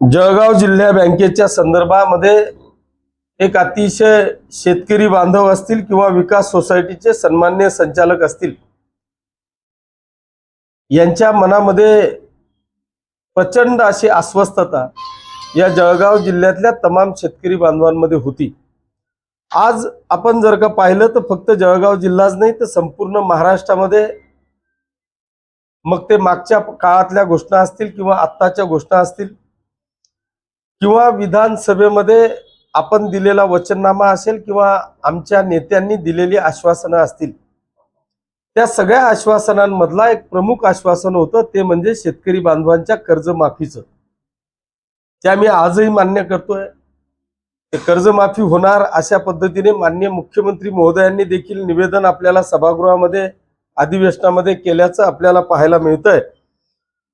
जळगाव जिल्हा बँकेच्या संदर्भामध्ये एक अतिशय शेतकरी बांधव असतील किंवा विकास सोसायटीचे सन्मान्य संचालक असतील यांच्या मनामध्ये प्रचंड अशी अस्वस्थता या जळगाव जिल्ह्यातल्या तमाम शेतकरी बांधवांमध्ये होती. आज आपण जर का पाहिलं तर फक्त जळगाव जिल्हाच नाही तर संपूर्ण महाराष्ट्रामध्ये मग ते मागच्या काळातल्या घोषणा असतील किंवा आत्ताच्या घोषणा असतील किंवा विधानसभेमध्ये आपण दिलेला वचननामा असेल किंवा आमच्या नेत्यांनी दिलेली आश्वासनं असतील त्या सगळ्या आश्वासनांमधला एक प्रमुख आश्वासन होतं ते म्हणजे शेतकरी बांधवांच्या कर्जमाफीचं. ते आम्ही आजही मान्य करतोय. ते कर्जमाफी होणार अशा पद्धतीने मान्य मुख्यमंत्री महोदयांनी देखील निवेदन आपल्याला सभागृहामध्ये अधिवेशनामध्ये केल्याचं आपल्याला पाहायला मिळतंय.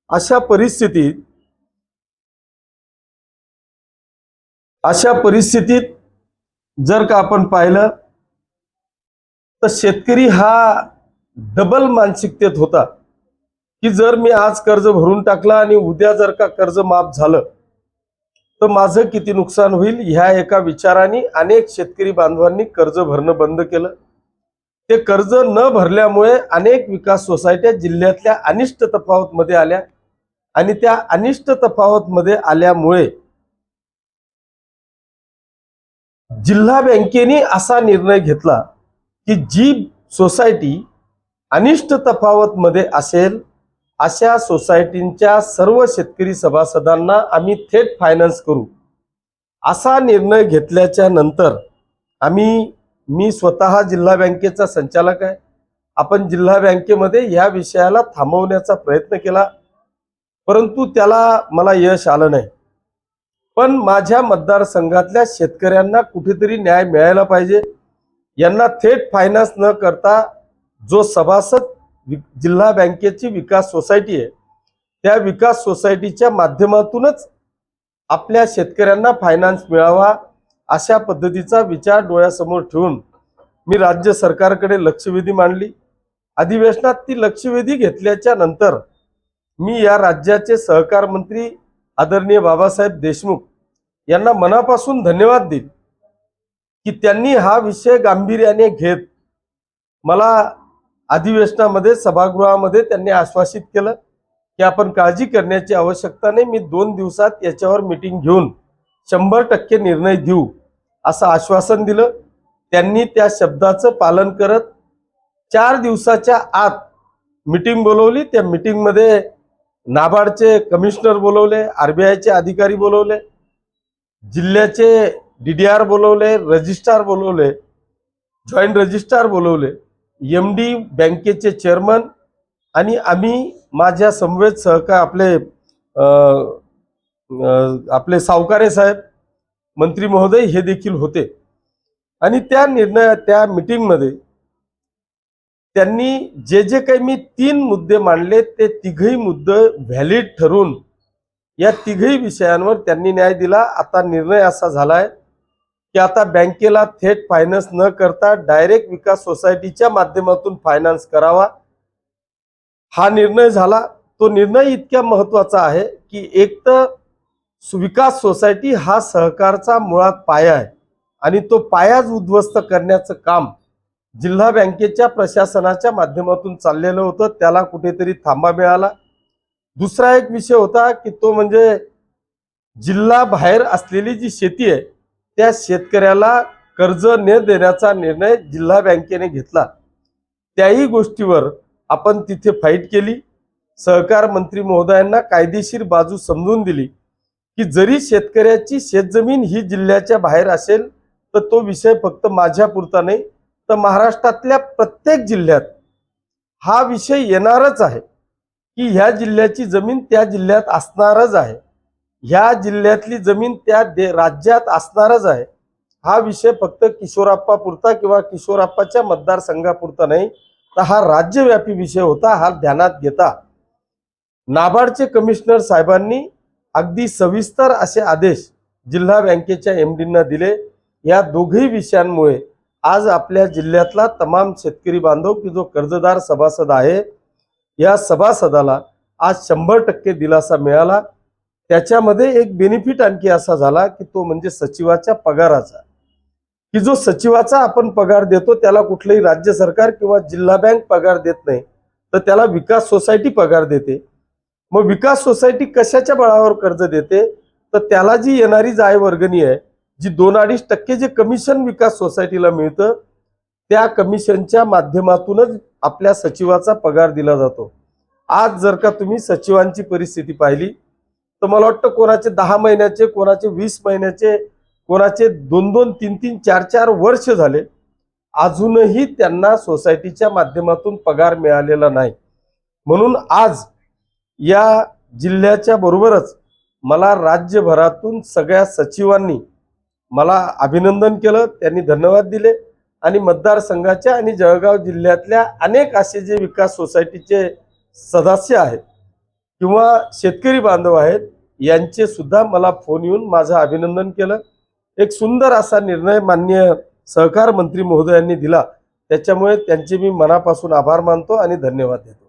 अशा परिस्थितीत अशा परिस्थितीत जर का आपण पाहिलं तर शेतकरी हा डबल मानसिकतेत होता. की जर मी आज कर्ज भरून टाकला आणि उद्या जर का कर्ज माफ झालं तर माझं किती नुकसान होईल ह्या एका विचाराने अनेक शेतकरी बांधवांनी कर्ज भरणं बंद केलं. ते कर्ज न भरल्यामुळे अनेक विकास सोसायट्या जिल्ह्यातल्या अनिष्ट तफावतमध्ये आल्या आणि त्या अनिष्ट तफावतमध्ये आल्यामुळे जिल्हा बँकेने असा निर्णय घेतला की जी सोसायटी अनिष्ट तफावतमध्ये असेल अशा सोसायटींच्या सर्व शेतकरी सभासदांना आम्ही थेट फायनान्स करू. असा निर्णय घेतल्याच्या नंतर आम्ही मी स्वतः जिल्हा बँकेचा संचालक आहे. आपण जिल्हा बँकेमध्ये या विषयाला थांबवण्याचा प्रयत्न केला परंतु त्याला मला यश आलं नाही. पण माझ्या मतदारसंघातल्या शेतकऱ्यांना कुठेतरी न्याय मिळायला पाहिजे. यांना थेट फायनान्स न करता जो सभासद वि- जिल्हा बँकेची विकास सोसायटी आहे त्या विकास सोसायटीच्या माध्यमातूनच आपल्या शेतकऱ्यांना फायनान्स मिळावा अशा पद्धतीचा विचार डोळ्यासमोर ठेवून मी राज्य सरकारकडे लक्षवेधी मांडली. अधिवेशनात ती लक्षवेधी घेतल्याच्या नंतर मी या राज्याचे सहकार मंत्री आदरणीय बाबासाहेब देशमुख यांना मनापासून धन्यवाद देईल की त्यांनी हा विषय गांभीर्याने घेत मला अधिवेशनामध्ये सभागृहामध्ये त्यांनी आश्वासित केलं की आपण काळजी करण्याची आवश्यकता नाही. मी दोन दिवसात याच्यावर मिटिंग घेऊन शंभर टक्के निर्णय देऊ असं आश्वासन दिलं. त्यांनी त्या शब्दाचं पालन करत चार दिवसाच्या आत मिटिंग बोलवली. त्या मिटिंगमध्ये नाबार्डचे कमिशनर बोलवले आरबीआयचे अधिकारी बोलवले. जिल्ह्याचे डी डी आर बोलवले रजिस्ट्रार बोलवले जॉईंट रजिस्ट्रार बोलवले एम डी बँकेचे चेअरमन आणि आम्ही माझ्या समवेत सहकार आपले आपले सावकारे साहेब मंत्री महोदय हे देखील होते. आणि त्या निर्णय त्या मिटिंगमध्ये त्यांनी जे जे काही मी तीन मुद्दे मांडले ते तिघही मुद्दे व्हॅलिड ठरून या तिघही विषयांवर त्यांनी न्याय दिला. आता निर्णय असा झालाय की आता बँकेला थेट फायनान्स न करता डायरेक्ट विकास सोसायटीच्या माध्यमातून फायनान्स करावा. हा निर्णय झाला. तो निर्णय इतक्या महत्त्वाचा आहे की एक तर विकास सोसायटी हा सहकारचा मुळात पाया आहे आणि तो पायाच उद्ध्वस्त करण्याचं काम जिल्हा बँकेच्या प्रशासनाच्या माध्यमातून चाललेलं होतं. त्याला कुठेतरी थांबा मिळाला. दुसरा एक विषय होता की तो म्हणजे जिल्हा बाहेर असलेली जी शेती आहे त्या शेतकऱ्याला कर्ज न देण्याचा निर्णय जिल्हा बँकेने घेतला. त्याही गोष्टीवर आपण तिथे फाईट केली. सहकार मंत्री महोदयांना कायदेशीर बाजू समजून दिली की जरी शेतकऱ्याची शेतजमीन ही जिल्ह्याच्या बाहेर असेल तर तो विषय फक्त माझ्या पुरता नाही तर महाराष्ट्रातल्या प्रत्येक जिल्ह्यात हा विषय येणारच आहे. की ह्या जिल्ह्याची जमीन त्या जिल्ह्यात असणारच आहे. ह्या जिल्ह्यातली जमीन त्या दे राज्यात असणारच आहे. हा विषय फक्त किशोराप्पा पुरता किंवा किशोराप्पाच्या मतदारसंघापुरता नाही तर हा राज्यव्यापी विषय होता हा ध्यानात घेता. नाबार्डचे कमिशनर साहेबांनी अगदी सविस्तर असे आदेश जिल्हा बँकेच्या एम डींना दिले. या दोघही विषयांमुळे आज आपल्या जिल्ह्यातला तमाम शेतकरी बांधव की जो कर्जदार सभासद आहे या सभासदाला आज शंभर टक्के दिलासा मिळाला. त्याच्यामध्ये एक बेनिफिट आणखी असा झाला की तो म्हणजे सचिवाच्या पगाराचा. की जो सचिवाचा आपण पगार देतो त्याला कुठलंही राज्य सरकार किंवा जिल्हा बँक पगार देत नाही. तर त्याला विकास सोसायटी पगार देते. मग विकास सोसायटी कशाच्या बळावर कर्ज देते? तर त्याला जी येणारी जाय वर्गणी आहे जी दोन अडीच टक्के जे कमिशन विकास सोसायटीला मिळतं त्या कमिशनच्या माध्यमातूनच आपल्या सचिवाचा पगार दिला जातो. आज जर का तुम्ही सचिवांची परिस्थिती पाहिली तर मला वाटतं कोणाचे दहा महिन्याचे कोणाचे वीस महिन्याचे कोणाचे दोन दोन तीन तीन चार चार वर्ष झाले अजूनही त्यांना सोसायटीच्या माध्यमातून पगार मिळालेला नाही. म्हणून आज या जिल्ह्याच्या बरोबरच मला राज्यभरातून सगळ्या सचिवांनी मला अभिनंदन केलं त्यांनी धन्यवाद दिले. आणि मतदारसंघाच्या आणि जळगाव जिल्ह्यातल्या अनेक असे जे विकास सोसायटीचे सदस्य आहेत किंवा शेतकरी बांधव आहेत यांचे सुद्धा मला फोन येऊन माझं अभिनंदन केलं. एक सुंदर असा निर्णय मान्य सहकार मंत्री महोदयांनी दिला. त्याच्यामुळे त्यांचे मी मनापासून आभार मानतो आणि धन्यवाद देतो.